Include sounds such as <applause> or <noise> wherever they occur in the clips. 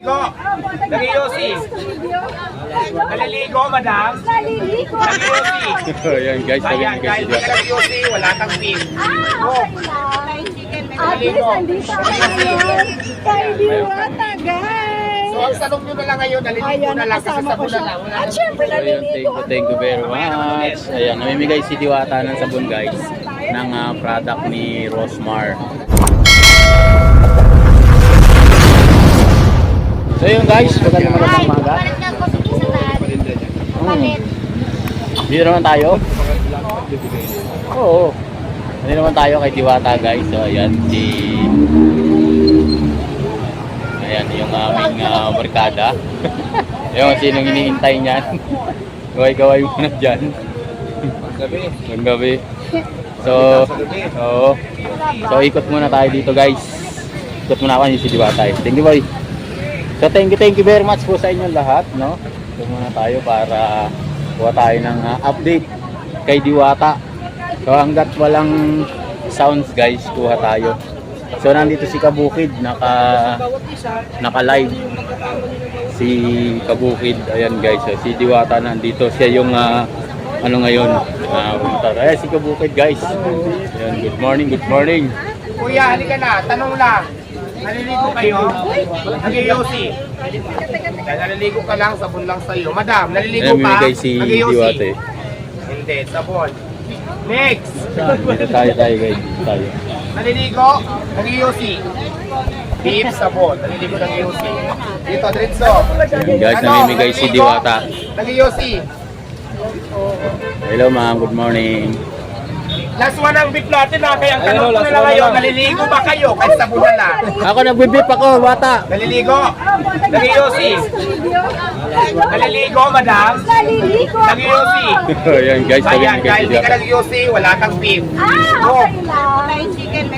Ligo. Nag-iusi. Naliligo, madam. Naliligo. Nag-iusi. <laughs> Ayan guys, sabi Ayan, ni guys, guys nag-iusi, wala kang pin. Ah, okay lang. At least, andito ako ngayon. Kay Diwata, guys. So, ang salong nyo na lang ngayon, naliligo Ayan, na lang kasi nakasama sa ko bulan siya. lang. Wala At nang- syempre, ayan, thank naliligo you, thank you very much. Ayan, namimigay si Diwata ng sabon guys ng ah, product ni Rosmar. So yun guys, magandang magandang umaga. Palit. Dito naman tayo. Oo. Dito naman tayo kay Diwata guys. So ayan si Ayan yung aming uh, barkada. <laughs> yung sinong iniintay niyan. <laughs> Gaway-gaway muna dyan. Ang gabi. So, oo. So ikot muna tayo dito guys. Ikot muna ako yung si Diwata. eh. Thank you boy. So thank you, thank you very much po sa inyo lahat, no? Ito muna tayo para kuha tayo ng ah, update kay Diwata. So hanggat walang sounds guys, kuha tayo. So nandito si Kabukid, naka naka live si Kabukid. Ayan guys, so, si Diwata nandito. Siya yung ah, ano ngayon, uh, Ayan si Kabukid guys. Ayan, good morning, good morning. Kuya, halika na, tanong lang. Naliligo kayo? Nag-iusi. Naliligo ka lang, sabon lang sa'yo. Madam, naliligo Ayan, ka? si eh. Hindi, sabon. Next. Dito tayo tayo guys, dito tayo. Naliligo, nag-iusi. Beef, sabon. Naliligo, nag-iusi. Dito, Dritso. Ayan, guys, namimigay si Diwata. Nag-iusi. Hello ma'am, good morning. Last one ang beef natin ha, kaya ang tanong ko na lang ngayon, naliligo ba kayo? Kahit sabon na lang. Ako nagbibip ako, bata. Naliligo. Nag-iusi. Naliligo, madam. Naliligo ako. Nag-iusi. <laughs> Ayan guys, sabi Ayan, guys, guys hindi ka nag-iusi, wala kang beef. Ah, okay lang.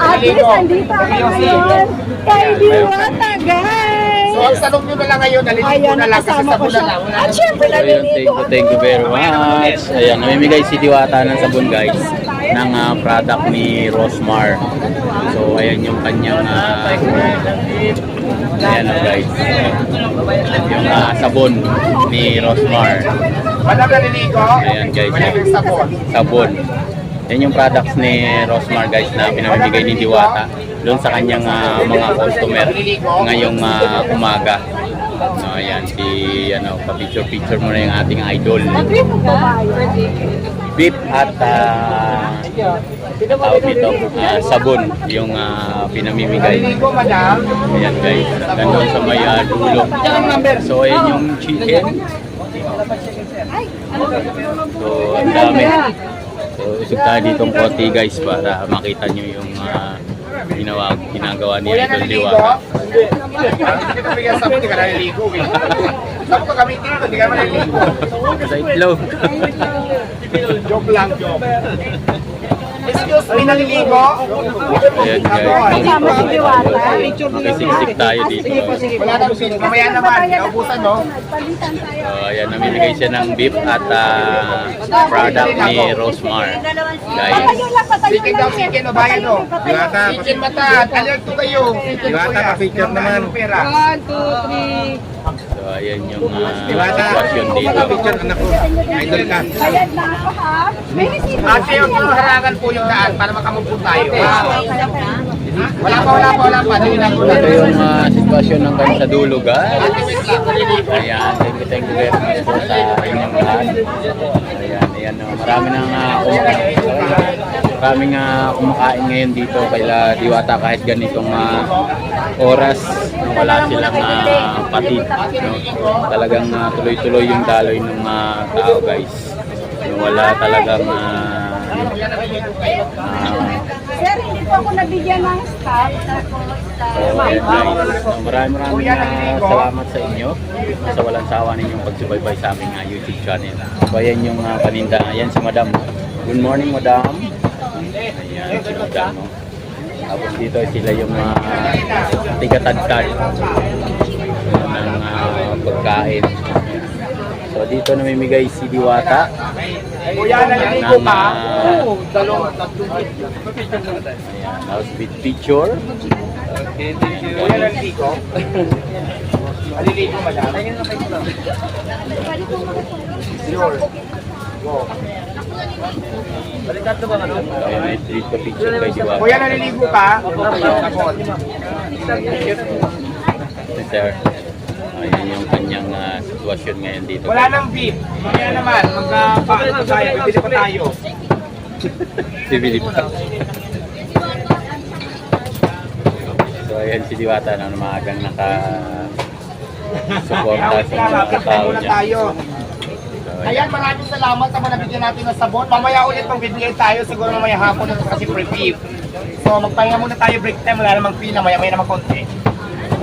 At least, andito ako ngayon. Kay Diwata, guys. So, ang salong nyo na lang ngayon, naliligo Ayan, na lang kasi sa. Wala At syempre, Ayan, thank naliligo you, thank you very much. Ayan, namimigay si Diwata ng sabon guys ng ah, product ni Rosmar. So, ayan yung kanyang ah, ayan oh, guys. Yung ah, sabon ni Rosmar. Ayan, guys. Kang sabon. Yan yung products ni Rosmar guys na pinamimigay ni Diwata doon sa kanyang ah, mga customer ngayong ah, umaga. So ayan si ano, pa-picture picture mo na yung ating idol. Beef at ah, tawag dito, ah, sabon yung ah, pinamimigay. Ayan guys, nandun sa may ah, dulo. So ayan yung chicken. So ang dami. So usog tayo dito ng konti guys para makita nyo yung ah, ginawa, ginagawa ni Idol. Diwata. Parang hindi kita bigyan sabon, hindi ka naliligo. eh. Gamitin ko, hindi ka naliligo. Sa itlog. Joke lang, joke. Excuse me, naliligo? Ayan guys. Makisiksik tayo dito. Wala nang beef. Mamaya naman, naubusan, no? So ayan, namimigay siya ng beef at ah, product ni Rosmar. Guys. Chicken daw, chicken o bayan o. Diwata, Chicken mata, alert to kayo. Diwata, pa-picture naman. Pera. So ayan yung ah, sitwasyon dito. anak ko. Idol ka. Bayad na ako ha. Ate, yung harangan po yung daan para makamupo tayo. Wala pa, wala pa, wala pa. Ito yung ah, sitwasyon ng kanya sa. Naliligo. Ayan, thank you, thank you very much po sa inyong lahat. Ayan, ayan, oh, marami nang uh, maraming uh, kumakain ngayon dito kaila Diwata kahit ganitong ah, oras wala silang uh, patid. No? Talagang ah, tuloy-tuloy yung daloy ng mga tao guys. Wala talagang ah, Sir, hindi po ako nabigyan ng staff. So, maraming maraming uh, salamat sa inyo sa walang sawa ninyong pagsubaybay sa aming uh, YouTube channel. So, ayan yung uh, paninda. Ayan si Madam. Good morning, Madam. Ayan si Madam. no? Tapos dito sila yung uh, tigatadtad ng uh, pagkain. So, dito namimigay si Diwata Kuya, naliligo ka? uh, Dalawa. ayan, house with picture. Kuya, naliligo? Maliligo, madam. Sure. Go. Ayan, may treat pa picture kay Diwata. Kuya, naliligo ka? Sabon. Si Sir. Ayan yung kanyang ah, sitwasyon ngayon dito. Wala nang beef. Kaya naman, magka-paano tayo, bibili pa tayo. Bibili pa. so ayan si Diwata na maagang naka suporta sa mga tao niya. tayo. So, Ayan, maraming salamat sa mga nabigyan natin ng sabon. Mamaya ulit pang bibigay tayo, siguro mamaya hapon na kasi pre-beef. So magpahinga muna tayo break time, wala namang pila, maya maya naman konti.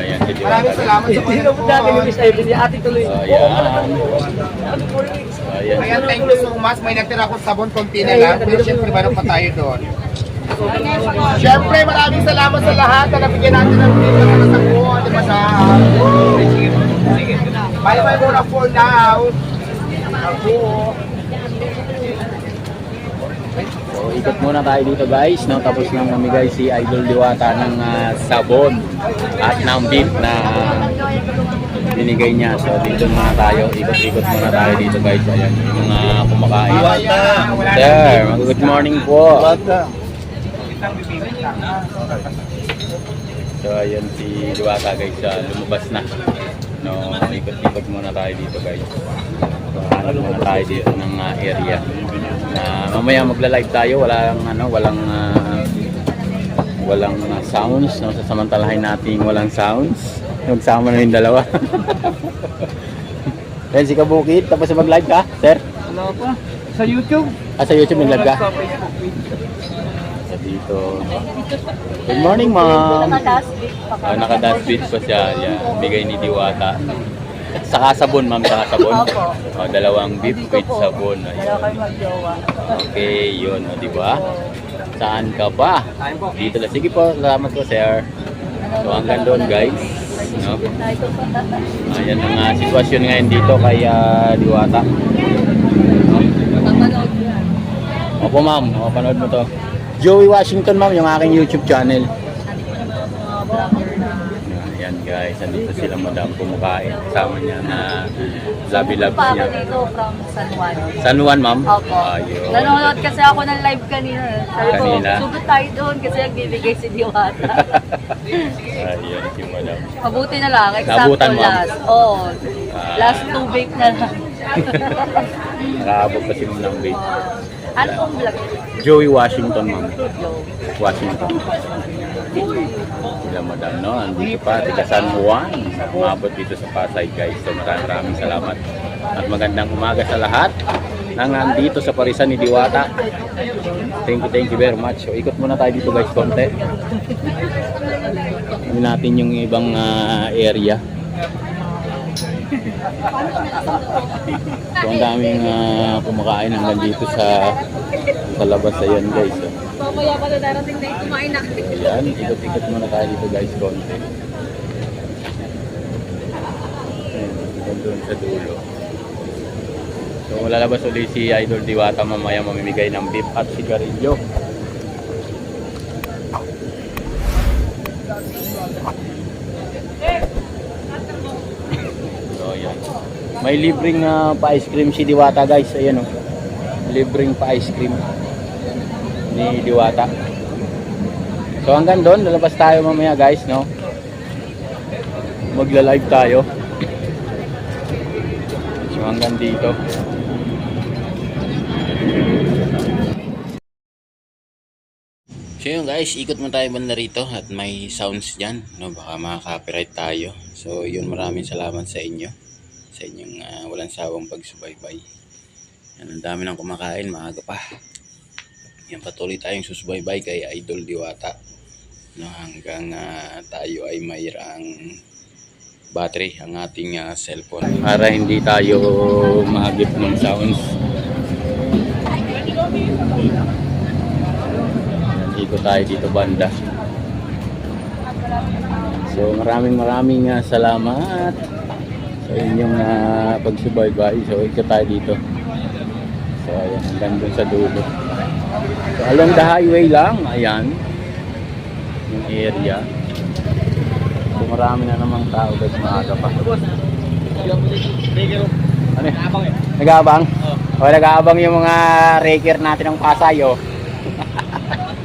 Ayan si Diwata. Maraming salamat sa mga So ayan. So ayan. Ayan, thank you so much. May natira akong sabon, konti na lang. Pero syempre, meron pa tayo doon. Syempre, maraming salamat sa lahat na nabigyan natin ng video na sabon. Di ba sa... Bye-bye muna for now. Ako. So ikot muna tayo dito guys, no? Tapos nang mamigay si Idol Diwata ng ah, sabon at ng beef na binigay niya. So dito muna tayo, ikot-ikot muna tayo dito guys. Ayan, yung mga kumakain. Sir, good morning po. So ayan si Diwata guys, ah, lumabas na. No, ikot-ikot muna tayo dito guys. Hanap muna tayo dito ng ah, area. Na mamaya magla-live tayo, walang ano, walang ah, walang ah, sounds, no? Sasamantalahin natin walang sounds. Magsama na yung dalawa. <laughs> Then si Kabukid, tapos mag-live ka, sir? Ano pa? Sa YouTube? Ah, sa YouTube nag-live ka? Sa Facebook page. So dito. Good morning, ma'am. Uh, naka-dustbin pa siya. Yan. Bigay ni Diwata. Saka sabon, ma'am. Saka sabon. Opo. Oh, dalawang beef with sabon. Ayun. Okay, yun. O, di ba? Saan ka ba? Dito lang. Sige po. Salamat po, sir. So, hanggang doon, guys. No? Ayan ang uh, sitwasyon ngayon dito kay ah, Diwata. Opo, ma'am. O, panood mo to. Joey Washington, ma'am, yung aking YouTube channel. Ayan guys, andito sila madam kumakain. Kasama niya na labi labs Pa ako niya. dito from San Juan. San Juan, ma'am? Opo. Ayun. Nanonood kasi ako ng live kanina. Sabi ko, Kanina? sugot tayo doon kasi nagbibigay si Diwata. <laughs> Ayun, si madam. Mabuti na lang, exacto Nabutan mo? last. Oo. Ah. Last two bake na lang. <laughs> Nakaabot pa si ma'am ng bait. ano pong vlog? Joey Washington, ma'am. Washington. Sila madam, no? Andito pa, tiga San Juan. Umabot dito sa Pasay, guys. So maraming maraming salamat. At magandang umaga sa lahat nang nandito sa Parisan ni Diwata. Thank you, thank you very much. So ikot muna tayo dito guys, konti. Ano natin yung ibang ah, area. So ang daming ah, kumakain hanggang dito sa sa labas ayan guys. oh. Mamaya pa na darating na kumain na. Ayan, ikot-ikot muna tayo dito guys, konti. Ayan, doon sa dulo. So, lalabas ulit si Idol Diwata mamaya mamimigay ng beef at sigarilyo. So, ayan. May libreng ah, pa-ice cream si Diwata guys. Ayan o. Libreng pa-ice cream ni Diwata. So hanggang doon, lalabas tayo mamaya guys, no? Magla-live tayo. So hanggang dito. So yun guys, ikot mo tayo banda rito at may sounds dyan, no? Baka makaka-copyright tayo. So yun, maraming salamat sa inyo. Sa inyong ah, walang sawang pagsubaybay. Yan, ang dami nang kumakain, maaga pa. Yan, patuloy tayong susubaybay kay Idol Diwata. No, hanggang ah, tayo ay mayroang battery ang ating ah, cellphone. Para hindi tayo maagip ng sounds. Dito tayo dito banda. So maraming maraming ah, salamat sa inyong ah, pagsubaybay. So ito tayo dito. So ayan, hanggang dun sa dulo. So along the highway lang, ayan, yung area. So marami na namang tao guys, maaga pa. Ano yun? Nag-aabang? O, nag-aabang yung mga raker natin ng Pasay, oh. <laughs>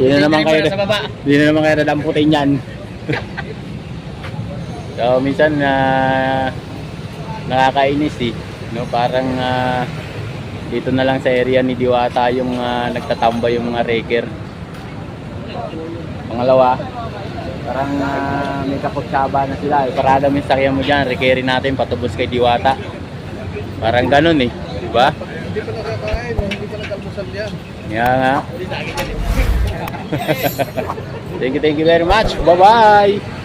Sino naman kayo? Baba. Sino naman kayo nadamputin yan? <laughs> so, minsan na nakakainis eh. No, parang ah, dito na lang sa area ni Diwata yung ah, nagtatambay yung mga raker. Pangalawa, parang ah, may kaputsaba na sila. Parada mo yung sakyan mo dyan, rekerin natin patubos kay Diwata. Parang ganun eh, di ba? Hindi pa nakakain, hindi pa nag-almusal yan. Kaya nga. <laughs> thank you, thank you very much. Bye-bye!